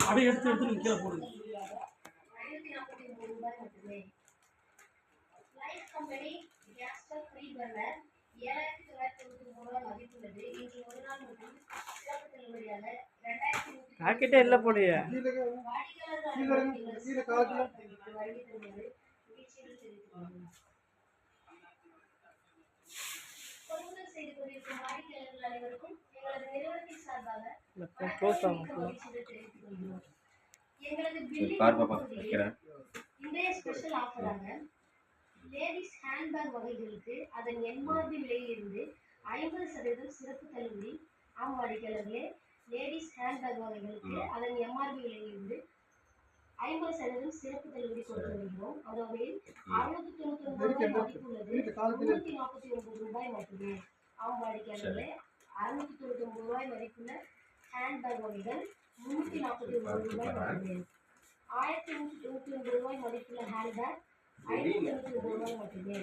அப்படியே எடுத்து எடுத்து கீழே போடுங்க company gas stove free burner ஏழாயிரத்தி தொள்ளாயிரத்தி தொண்ணூத்தி ஒன்பது ரூபாய் மதிப்புள்ளது இன்று ஒரு நாள் மட்டும் சிறப்பு தள்ளுபடியாக ரெண்டாயிரத்தி நூற்றி பாக்கெட்டே இல்லை போலையே வாடிக்கையாளர்கள் அனைவரும் வருகை தருமாறு மகிழ்ச்சியுடன் தெரிவித்துள்ளோம். கொள்முதல் செய்து கொண்டிருக்கும் வாடிக்கையாளர்கள் அனைவருக்கும் எங்களது நிறுவனத்தின் க்ளோஸ் ஆகும் பாரு பாப்பா வைக்கிறேன். இன்றைய ஸ்பெஷல் ஆஃபராக லேடிஸ் ஹேண்ட்பேக் வகைகளுக்கு அதன் எம்ஆர்பி விலையிலிருந்து ஐம்பது சதவீதம் சிறப்பு தள்ளுபடி. ஆம் வாடிக்கையாளர்களே லேடிஸ் ஹேண்ட்பேக் வகைகளுக்கு அதன் எம்ஆர்பி விலையிலிருந்து ஐம்பது சதவீதம் சிறப்பு தள்ளுபடி கொடுத்து வருகிறோம் வகையில் அறுநூத்தி தொண்ணூத்தி ஒன்பது ரூபாய் மதிப்புள்ளது. முன்னூத்தி நாற்பத்தி ஒன்பது ரூபாய் மட்டுமே ஆம் வாடிக்கையாளர்களே அறுநூத்தி தொண்ணூத்தி ஒன்பது ரூபாய் மதிப்புள்ள ஹேண்ட்பேக் வகைகள் முன்னூத்தி நாற்பத்தி ஒன்பது ரூபாய் மட்டுமே ஆயிரத்தி நூற்றி தொண்ணூற்றி ஒன்பது ரூபாய் மதிப்புள்ள ஹேண்ட்பேக் ஐநூற்றி தொண்ணூற்றி ஒன்பது ரூபாய் மட்டுமே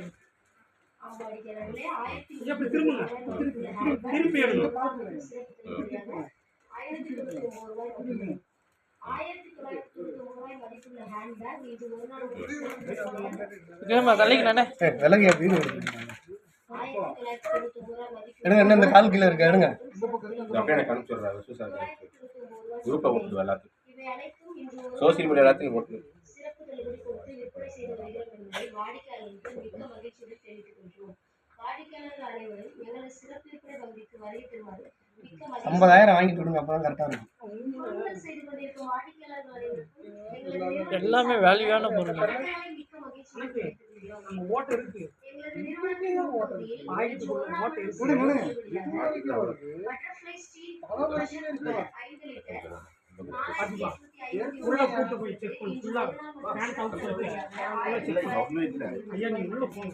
ஆயிரத்தி அப்படி திரும்புங்க. திருப்பி எடுங்க. ஆயிரத்தி தொண்ணூற்றி ஒன்பது ரூபாய் மட்டுமே ஆயிரத்தி தொள்ளாயிரத்தி தொண்ணூற்றி ஒன்பது ரூபாய் மதிப்புள்ள ஹேண்ட்பேக் இது ஒரு நாள் விக்ரமா ஆயிரத்தி தொள்ளாயிரத்தி தொண்ணூற்றி ஒன்பது ரூபாய் மதிப்புள்ள எடுங்க என்ன இந்த கால் கீழே இருக்கு? எடுங்க. அப்படியே எனக்கு அனுப்பிச்சுடுறாங்க சூசா தொள்ளாயிரத்தி தொண்ணூற்றி ஒன்பது ரூபாய் குரூப்பை ஒரு சோசியல் மீடியா எல்லாத்தையும் மகிழ்ச்சி ஐம்பதாயிரம் வாங்கிட்டு விடுங்க அப்பதான் கரெக்டா இருக்கும். எல்லாமே வேல்யூவான பொருள். உள்ள கூட்டு போய் செக் பண்ணி ஃபுல்லா பேங்க் அவுட் இல்லை ஐயா நீங்க உள்ள போங்க